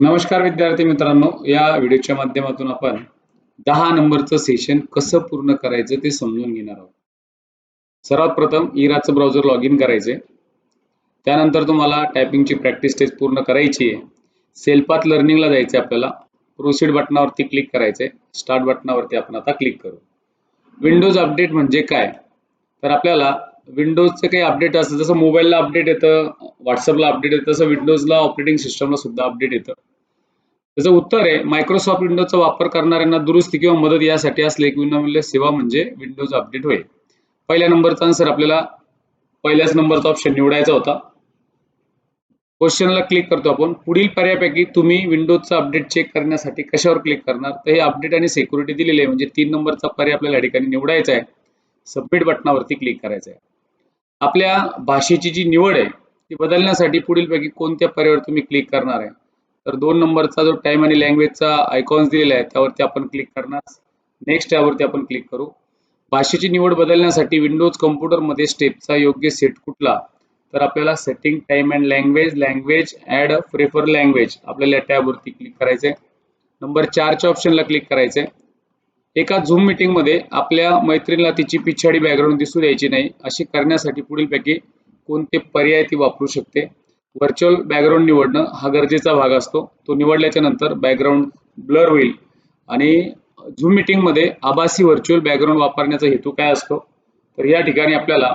नमस्कार विद्यार्थी मित्रांनो या व्हिडिओच्या माध्यमातून आपण दहा नंबरचं सेशन कसं पूर्ण करायचं ते समजून घेणार आहोत. सर्वात प्रथम इराचं ब्राउझर लॉग इन करायचे त्यानंतर तुम्हाला टायपिंगची प्रॅक्टिस टेस्ट पूर्ण करायची आहे. सेल्फात लर्निंगला जायचं आपल्याला. प्रोसीड बटनावरती क्लिक करायचे स्टार्ट बटनावरती आपण आता क्लिक करू. विंडोज अपडेट म्हणजे काय? तर आपल्याला विंडोजचं काही अपडेट असतं जसं मोबाईलला अपडेट येतं व्हॉट्सअपला अपडेट येतं तसं विंडोजला ऑपरेटिंग सिस्टमला सुद्धा अपडेट येतं. त्याचं उत्तर आहे मायक्रोसॉफ्ट विंडोजचा वापर करणाऱ्यांना दुरुस्ती किंवा मदत यासाठी असले एक विनामूल्य सेवा म्हणजे विंडोज अपडेट होय. पहिल्या नंबरचा आन्सर आपल्याला पहिल्याच नंबरचा ऑप्शन निवडायचा होता. क्वेश्चनला क्लिक करतो आपण. पुढील पर्यायापैकी तुम्ही विंडोजचा अपडेट चेक करण्यासाठी कशावर क्लिक करणार? तर हे अपडेट आणि सिक्युरिटी दिलेली आहे. म्हणजे तीन नंबरचा पर्याय आपल्याला या ठिकाणी निवडायचा आहे. सबमिट बटनावरती क्लिक करायचं आहे. आपल्या भाषेची जी निवड आहे ती बदलण्यासाठी पुढीलपैकी कोणत्या पर्यावर तुम्ही क्लिक करणार आहे? तर दोन नंबरचा जो टाइम आणि लँग्वेजचा आयकॉन्स दिलेला आहे त्यावरती आपण क्लिक करणार. नेक्स्ट यावरती आपण क्लिक करू. भाषेची निवड बदलण्यासाठी विंडोज कम्प्युटरमध्ये स्टेपचा योग्य सेट कुठला? तर आपल्याला setting time and language language add prefer language आपल्याला या टॅबवरती क्लिक करायचंय. नंबर चारच्या ऑप्शनला क्लिक करायचंय. एका झूम मीटिंगमध्ये आपल्या मैत्रिणीला तिची पिछाडी बॅकग्राऊंड दिसू द्यायची नाही अशी करण्यासाठी पुढीलपैकी कोणते पर्याय ती वापरू शकते? व्हर्च्युअल बॅकग्राऊंड निवडणं हा गरजेचा भाग असतो. तो निवडल्याच्या नंतर बॅकग्राऊंड ब्लर होईल. आणि झूम मीटिंगमध्ये आभासी व्हर्च्युअल बॅकग्राऊंड वापरण्याचा हेतू काय असतो? तर या ठिकाणी आपल्याला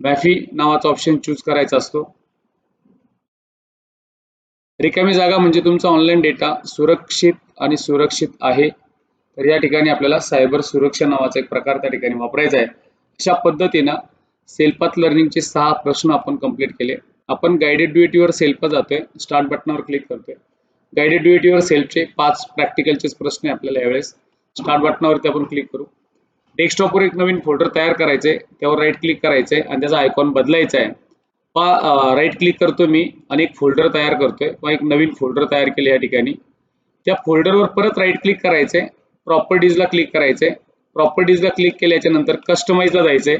मॅफी नावाचा ऑप्शन चूज करायचा असतो. रिकामी जागा म्हणजे तुमचा ऑनलाईन डेटा सुरक्षित आणि सुरक्षित आहे. तर या ठिकाणी आपल्याला सायबर सुरक्षा नावाचा एक प्रकार त्या ठिकाणी वापरायचा आहे. अशा पद्धतीनं सेल्फात लर्निंगचे सहा प्रश्न आपण कंप्लीट केले. आपण गायडेड ड्युएटीवर सेल्फ जातोय. स्टार्ट बटनावर क्लिक करतोय. गायडेड ड्युएटीवर सेल्फचे पाच प्रॅक्टिकलचे प्रश्न आहे आपल्याला यावेळेस. स्टार्ट बटनावरती आपण क्लिक करू. डेस्कटॉपवर एक नवीन फोल्डर तयार करायचे त्यावर राईट क्लिक करायचे आणि त्याचा आयकॉन बदलायचा आहे पा राईट क्लिक करतो मी आणि एक फोल्डर तयार करतोय. व एक नवीन फोल्डर तयार केले या ठिकाणी. त्या फोल्डरवर परत राईट क्लिक करायचे प्रॉपर्टीजला क्लिक करायचंय. प्रॉपर्टीजला क्लिक केल्याच्यानंतर कस्टमाइजला जायचंय.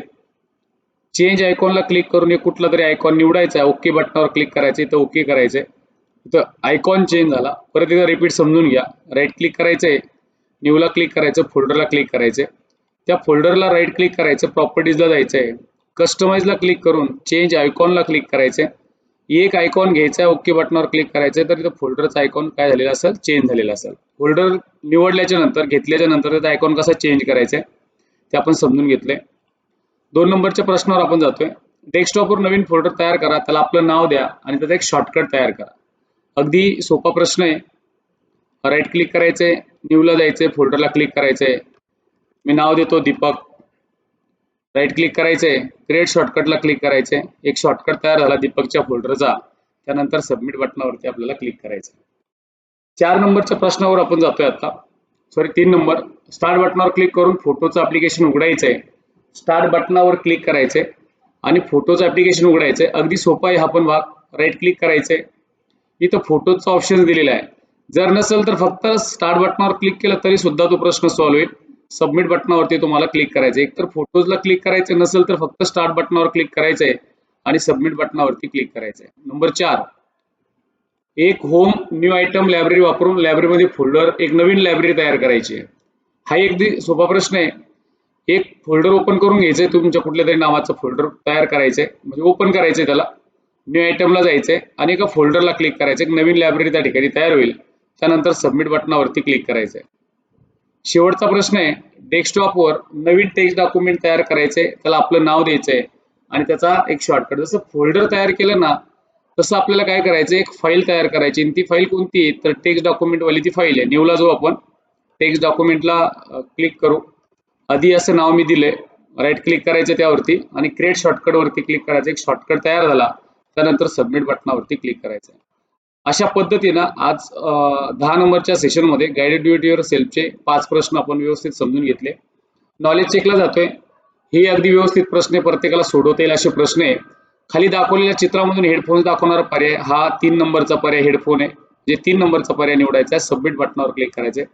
चेंज आयकॉनला क्लिक करून एक कुठला तरी आयकॉन निवडायचा. आहे ओके बटनावर क्लिक करायचे. इथं ओके करायचंय. इथं आयकॉन चेंज झाला. परत एकदा रिपीट समजून घ्या. राईट क्लिक करायचंय. न्यूला क्लिक करायचं. फोल्डरला क्लिक करायचे त्या फोल्डरला राईट क्लिक करायचं. प्रॉपर्टीजला जायचं आहे कस्टमाइजला क्लिक करून चेंज आयकॉनला क्लिक करायचंय. एक आयकॉन घ्यायचा आहे ओके बटनावर क्लिक करायचं तर इथं फोल्डरचा आयकॉन काय झालेला असेल चेंज झालेला असेल. फोल्डर निवडल्याच्या नंतर घेतल्याच्या नंतर त्याचा आयकॉन कसा चेंज करायचा आहे ते आपण समजून घेतले दोन नंबरच्या प्रश्नावर आपण जातोय. डेस्कटॉपवर नवीन फोल्डर तयार करा त्याला आपलं नाव द्या आणि त्याचा एक शॉर्टकट तयार करा. अगदी सोपा प्रश्न आहे. राईट क्लिक करायचंय न्यूला जायचंय फोल्डरला क्लिक करायचंय. मी नाव देतो दीपक. राईट क्लिक करायचंय. क्रिएट शॉर्टकटला क्लिक करायचंय. एक शॉर्टकट तयार झाला दीपकच्या फोल्डरचा त्यानंतर सबमिट बटनावरती आपल्याला क्लिक करायचं चार नंबरच्या प्रश्नावर आपण जातोय आता. सॉरी तीन नंबर. स्टार्ट बटनावर क्लिक करून फोटोचं अप्लिकेशन उघडायचं आहे स्टार्ट बटनावर क्लिक करायचंय. आणि फोटोचं ऍप्लिकेशन उघडायचंय. अगदी सोपा आहे हा पण भाग. राईट क्लिक करायचंय. इथं फोटोचा ऑप्शन दिलेला आहे. जर नसेल तर फक्त स्टार्ट बटनावर क्लिक केलं तरी सुद्धा तो प्रश्न सॉल्व्ह होईल. सबमिट बटनावरती तुम्हाला क्लिक करायचं एक तर फोटोजला क्लिक करायचं नसेल तर फक्त स्टार्ट बटनावर क्लिक करायचंय आणि सबमिट बटनावरती क्लिक करायचंय. नंबर चार. एक होम न्यू आयटम लायब्ररी वापरून लायब्ररीमध्ये फोल्डर एक नवीन लायब्ररी तयार करायची आहे. हा एक सोपा प्रश्न आहे. एक फोल्डर ओपन करून घ्यायचंय तुमच्या कुठल्या तरी नावाचं फोल्डर तयार करायचंय. म्हणजे ओपन करायचंय त्याला. न्यू आयटमला जायचंय आणि एका फोल्डरला क्लिक करायचं एक नवीन लायब्ररी त्या ठिकाणी तयार होईल. त्यानंतर सबमिट बटनावरती क्लिक करायचंय. शेवटचा प्रश्न आहे. डेस्कटॉपवर नवीन टेक्स्ट डॉक्युमेंट तयार करायचंय त्याला आपलं नाव द्यायचंय आणि त्याचा एक शॉर्टकट जसं फोल्डर तयार केलं ना तसं आपल्याला काय करायचं? एक फाईल तयार करायची आणि ती फाईल कोणती आहे? तर टेक्स्ट डॉक्युमेंट वाली ती फाईल आहे. निवला जाऊ आपण. टेक्स्ट डॉक्युमेंटला क्लिक करू. आधी असं नाव मी दिलंय. राईट क्लिक करायचं त्यावरती आणि क्रिएट शॉर्टकट वरती क्लिक करायचं. एक शॉर्टकट तयार झाला. त्यानंतर सबमिट बटनावरती क्लिक करायचं अशा पद्धतीनं आज दहा नंबरच्या सेशनमध्ये गायडेड ड्युटीवर सेल्फचे पाच प्रश्न आपण व्यवस्थित समजून घेतले. नॉलेज चेकला जातोय. हे अगदी व्यवस्थित प्रश्न प्रत्येकाला सोडवता येईल असे प्रश्न आहे. खाली दाखवलेल्या चित्रामधून हेडफोन्स दाखवणारा पर्याय हा तीन नंबरचा पर्याय हेडफोन आहे. जे तीन नंबरचा पर्याय निवडायचा आहे सबमिट बटनावर क्लिक करायचे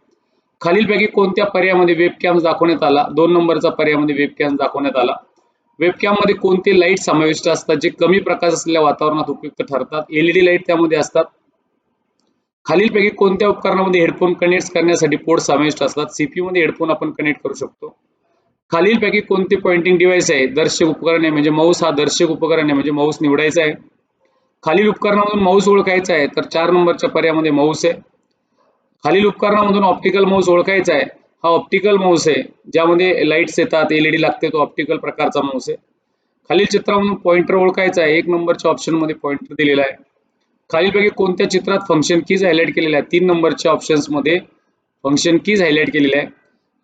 खालीलपैकी कोणत्या पर्यायामध्ये वेब कॅम्स दाखवण्यात आला? दोन नंबरचा पर्यायामध्ये वेब कॅम्स दाखवण्यात आला. वेबकॅममध्ये कोणते लाइट समाविष्ट असतात? जे कमी प्रकाश असलेल्या वातावरणात उपयुक्त ठरतात. एलईडी लाइट त्यामध्ये असतात. खालीलपैकी कोणत्या उपकरणामध्ये हेडफोन कनेक्ट करण्यासाठी पोर्ट समाविष्ट असतात? सीपीयू मध्ये हेडफोन आपण कनेक्ट करू शकतो. खालीलपैकी कोणते पॉइंटिंग डिव्हाइस आहे? दर्शक उपकरण आहे म्हणजे माऊस. हा दर्शक उपकरण आहे म्हणजे माऊस निवडायचा आहे. खालील उपकरणामधून माऊस ओळखायचा आहे तर चार नंबरच्या पर्यायामध्ये माऊस आहे. खालील उपकरणामधून ऑप्टिकल माऊस ओळखायचा आहे. हा ऑप्टिकल माऊस आहे ज्यामध्ये लाईट्स येतात एलईडी लागते तो ऑप्टिकल प्रकारचा माऊस आहे. खालील चित्रामधून पॉइंटर ओळखायचा आहे. एक नंबरच्या ऑप्शनमध्ये पॉइंटर दिलेला आहे. खालीलपैकी कोणत्या चित्रात फंक्शन कीज हायलाइट केलेल्या आहे तीन नंबरच्या ऑप्शन्समध्ये फंक्शन कीज हायलाइट केलेल्या आहे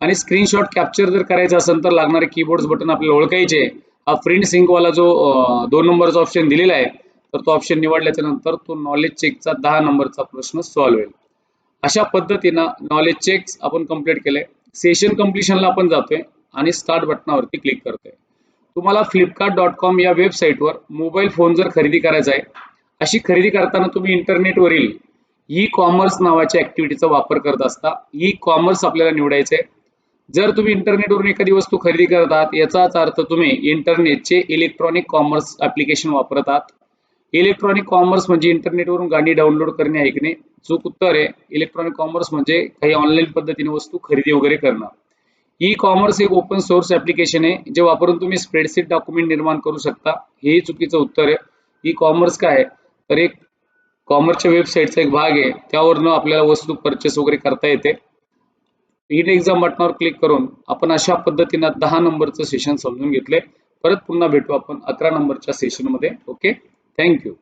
आणि स्क्रीनशॉट कॅप्चर जर करायचं असेल तर लागणारे कीबोर्ड बटन आपल्याला ओळखायचे हा प्रिंट सिंकवाला जो दोन नंबरचा ऑप्शन दिलेला आहे तर तो ऑप्शन निवडल्याच्या नंतर तो नॉलेज चेकचा दहा नंबरचा प्रश्न सॉल्व्ह होईल. अशा पद्धतीनं नॉलेज चेक्स आपण कंप्लीट केलंय. सेशन कम्प्लिशनला आपण जातोय आणि स्टार्ट बटनावरती क्लिक करतोय. तुम्हाला फ्लिपकार्ट डॉट कॉम या वेबसाईटवर मोबाईल फोन जर खरेदी करायचा आहे अशी खरेदी करताना तुम्ही इंटरनेटवरील ई कॉमर्स नावाच्या ऍक्टिव्हिटीचा वापर करत असता. ई कॉमर्स आपल्याला निवडायचे जर तुम्ही इंटरनेटवरून एखादी वस्तू खरेदी करत आहात याचाच अर्थ तुम्ही इंटरनेटचे इलेक्ट्रॉनिक कॉमर्स ऍप्लिकेशन वापरत आहात. इलेक्ट्रॉनिक कॉमर्स म्हणजे इंटरनेटवरून गाणी डाउनलोड करणे ऐकणे. चूक उत्तर आहे इलेक्ट्रॉनिक कॉमर्स म्हणजे काही ऑनलाईन पद्धतीने वस्तू खरेदी वगैरे करणं. ई कॉमर्स एक ओपन सोर्स ऍप्लिकेशन आहे जे वापरून तुम्ही स्प्रेडशीट डॉक्युमेंट निर्माण करू शकता. हेही चुकीचं उत्तर आहे. ई कॉमर्स काय आहे? तर एक कॉमर्सच्या वेबसाईटचा एक भाग आहे. त्यावरनं आपल्याला वस्तू परचेस वगैरे करता येते. इन एक्झाम बटनावर क्लिक करून आपण अशा पद्धतीनं दहा नंबरचं सेशन समजून घेतले परत पुन्हा भेटू आपण अकरा नंबरच्या सेशनमध्ये ओके थँक्यू